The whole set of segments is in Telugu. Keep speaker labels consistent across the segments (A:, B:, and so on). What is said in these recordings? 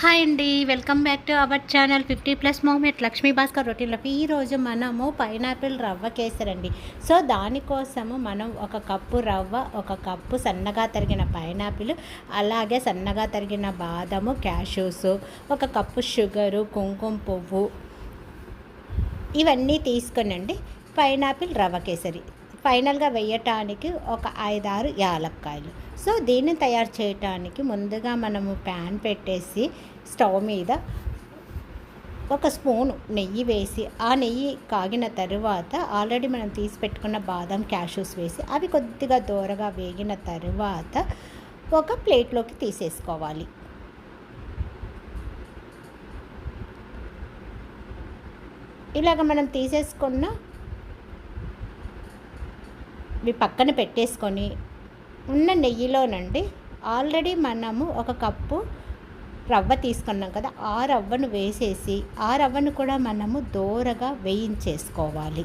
A: హాయ్ అండి welcome back to our channel fifty plus moment Lakshmi Bhaskar రొటీన్లోకి ఈరోజు మనము పైనాపిల్ రవ్వ కేసరండి సో దానికోసము మనం ఒక కప్పు రవ్వ ఒక కప్పు సన్నగా తరిగిన పైనాపిల్ అలాగే సన్నగా తరిగిన బాదము క్యాషూస్ ఒక కప్పు షుగరు కుంకుమ పువ్వు ఇవన్నీ తీసుకోనండి పైనాపిల్ రవ్వ కేసరి ఫైనల్గా వేయటానికి ఒక ఐదారు యాలక్కాయలు సో దీన్ని తయారు చేయటానికి ముందుగా మనము ప్యాన్ పెట్టేసి స్టవ్ మీద ఒక స్పూన్ నెయ్యి వేసి ఆ నెయ్యి కాగిన తరువాత ఆల్రెడీ మనం తీసి పెట్టుకున్న బాదం క్యాషూస్ వేసి అవి కొద్దిగా దూరగా వేగిన తరువాత ఒక ప్లేట్లోకి తీసేసుకోవాలి ఇలాగ మనం తీసేసుకున్న ఇవి పక్కన పెట్టేసుకొని ఉన్న నెయ్యిలోనండి ఆల్రెడీ మనము ఒక కప్పు రవ్వ తీసుకున్నాం కదా ఆ రవ్వను వేసేసి ఆ రవ్వను కూడా మనము దోరగా వేయించేసుకోవాలి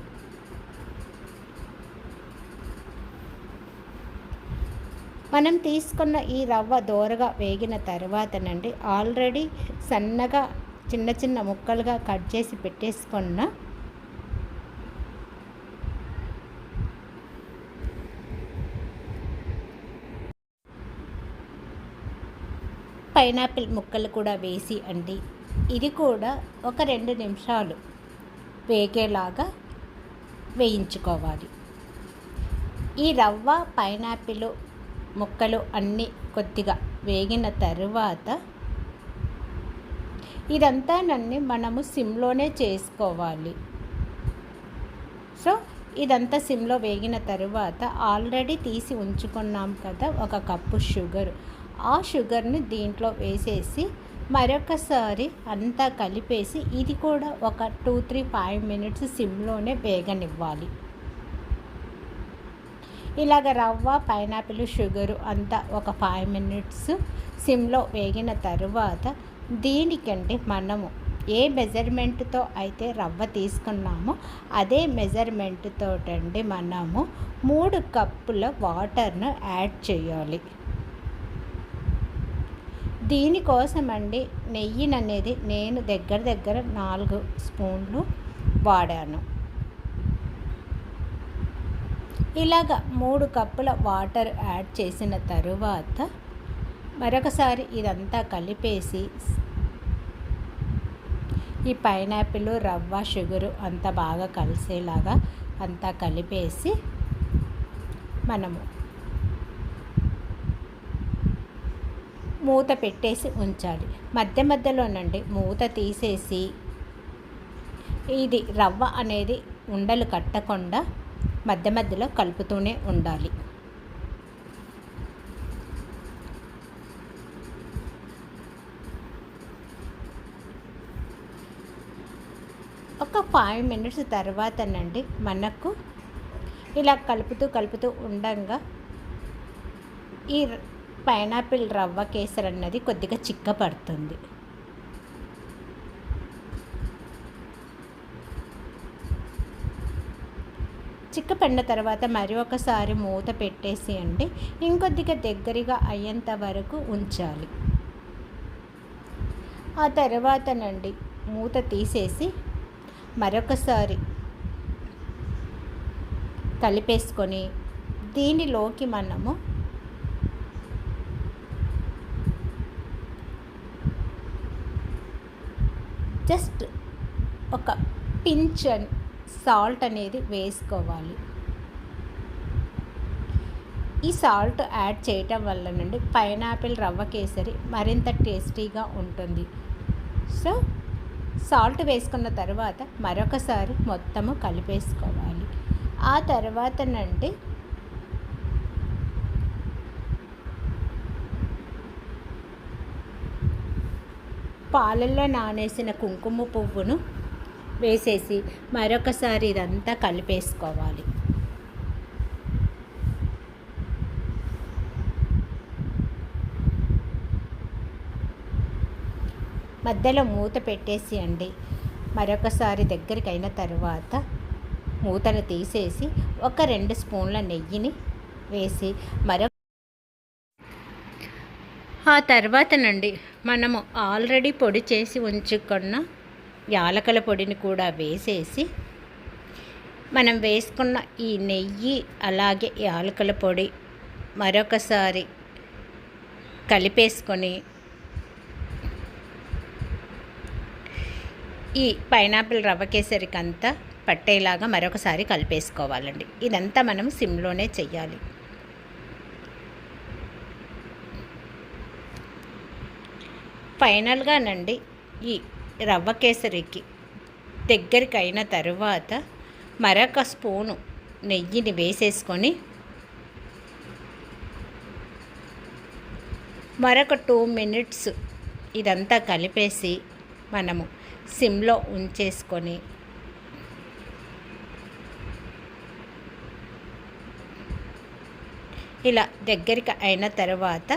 A: మనం తీసుకున్న ఈ రవ్వ దోరగా వేగిన తర్వాతనండి ఆల్రెడీ సన్నగా చిన్న చిన్న ముక్కలుగా కట్ చేసి పెట్టేసుకున్న పైనాపిల్ ముక్కలు కూడా వేసి అండి ఇది కూడా ఒక రెండు నిమిషాలు వేగేలాగా వేయించుకోవాలి ఈ రవ్వ పైనాపిల్ ముక్కలు అన్నీ కొద్దిగా వేగిన తరువాత ఇదంతా నన్ను మనము సిమ్లోనే చేసుకోవాలి సో ఇదంతా సిమ్లో వేగిన తరువాత ఆల్రెడీ తీసి ఉంచుకున్నాం కదా ఒక కప్పు షుగర్ ఆ షుగర్ని దీంట్లో వేసేసి మరొకసారి అంతా కలిపేసి ఇది కూడా ఒక టూ త్రీ ఫైవ్ మినిట్స్ సిమ్లోనే వేగనివ్వాలి ఇలాగ రవ్వ పైనాపిల్ షుగరు అంతా ఒక ఫైవ్ మినిట్స్ సిమ్లో వేగిన తర్వాత దీనికంటే మనము ఏ మెజర్మెంట్తో అయితే రవ్వ తీసుకున్నామో అదే మెజర్మెంట్తో అండి మనము మూడు కప్పుల వాటర్ను యాడ్ చేయాలి దీనికోసమండి నెయ్యిని అనేది నేను దగ్గర దగ్గర నాలుగు స్పూన్లు వాడాను ఇలాగ మూడు కప్పుల వాటర్ యాడ్ చేసిన తరువాత మరొకసారి ఇదంతా కలిపేసి ఈ పైనాపిల్ రవ్వ షుగరు అంతా బాగా కలిసేలాగా అంతా కలిపేసి మనము మూత పెట్టేసి ఉంచాలి మధ్య మధ్యలో నుండి మూత తీసేసి ఇది రవ్వ అనేది ఉండలు కట్టకుండా మధ్య మధ్యలో కలుపుతూనే ఉండాలి ఒక ఫైవ్ మినిట్స్ తర్వాతనండి మనకు ఇలా కలుపుతూ కలుపుతూ ఉండగా ఈ పైనాపిల్ రవ్వ కేసరి అన్నది కొద్దిగా చిక్క చిక్క చిక్కపడిన తర్వాత మరి ఒకసారి మూత పెట్టేసి అండి ఇంకొద్దిగా దగ్గరగా అయ్యేంత వరకు ఉంచాలి ఆ తర్వాతనండి మూత తీసేసి మరొకసారి కలిపేసుకొని దీనిలోకి మనము ఒక పించ్ సాల్ట్ అనేది వేసుకోవాలి ఈ సాల్ట్ యాడ్ చేయటం వల్ల నుండి పైనాపిల్ రవ్వ కేసరి మరింత టేస్టీగా ఉంటుంది సో సాల్ట్ వేసుకున్న తర్వాత మరొకసారి మొత్తము కలిపేసుకోవాలి ఆ తర్వాత నుండి పాలల్లో నానేసిన కుంకుమ పువ్వును వేసేసి మరొకసారి ఇదంతా కలిపేసుకోవాలి మధ్యలో మూత పెట్టేసి అండి మరొకసారి దగ్గరికి అయిన తర్వాత మూతను తీసేసి ఒక రెండు స్పూన్ల నెయ్యిని వేసి మరొక ఆ తర్వాత నుండి మనము ఆల్రెడీ పొడి చేసి ఉంచుకున్న యాలకల పొడిని కూడా వేసేసి మనం వేసుకున్న ఈ నెయ్యి అలాగే యాలకల పొడి మరొకసారి కలిపేసుకొని ఈ పైనాపిల్ రవ్వ కేసరికి అంతా పట్టేలాగా మరొకసారి కలిపేసుకోవాలండి ఇదంతా మనం సిమ్లోనే చెయ్యాలి ఫైనల్గానండి ఈ రవ్వ కేసరికి దగ్గరికి అయిన తర్వాత మరొక స్పూను నెయ్యిని వేసేసుకొని మరొక టూ మినిట్స్ ఇదంతా కలిపేసి మనము సిమ్లో ఉంచేసుకొని ఇలా దగ్గరికి అయిన తర్వాత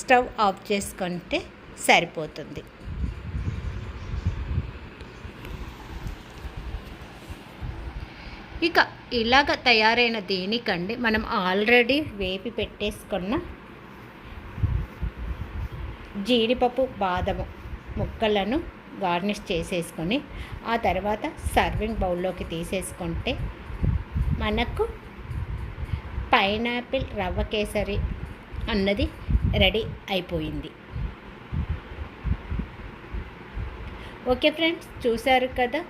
A: స్టవ్ ఆఫ్ చేసుకుంటే సరిపోతుంది ఇక ఇలాగ తయారైన దేనికండి మనం ఆల్రెడీ వేపి పెట్టేసుకున్న జీడిపప్పు బాదము ముక్కలను గార్నిష్ చేసేసుకొని ఆ తర్వాత సర్వింగ్ బౌల్లోకి తీసేసుకుంటే మనకు పైనాపిల్ రవ్వ కేసరి అన్నది రెడీ అయిపోయింది ఓకే ఫ్రెండ్స్ చూశారు కదా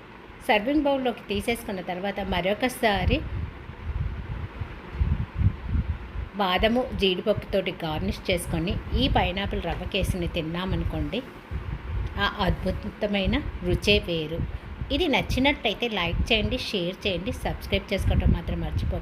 A: సర్వింగ్ బౌల్లోకి తీసేసుకున్న తర్వాత మరొకసారి బాదము జీడిపప్పుతోటి గార్నిష్ చేసుకొని ఈ పైనాపిల్ రవ్వ కేసుని తిన్నామనుకోండి ఆ అద్భుతమైన రుచే వేరు ఇది నచ్చినట్టయితే లైక్ చేయండి షేర్ చేయండి సబ్స్క్రైబ్ చేసుకోవటం మాత్రం మర్చిపో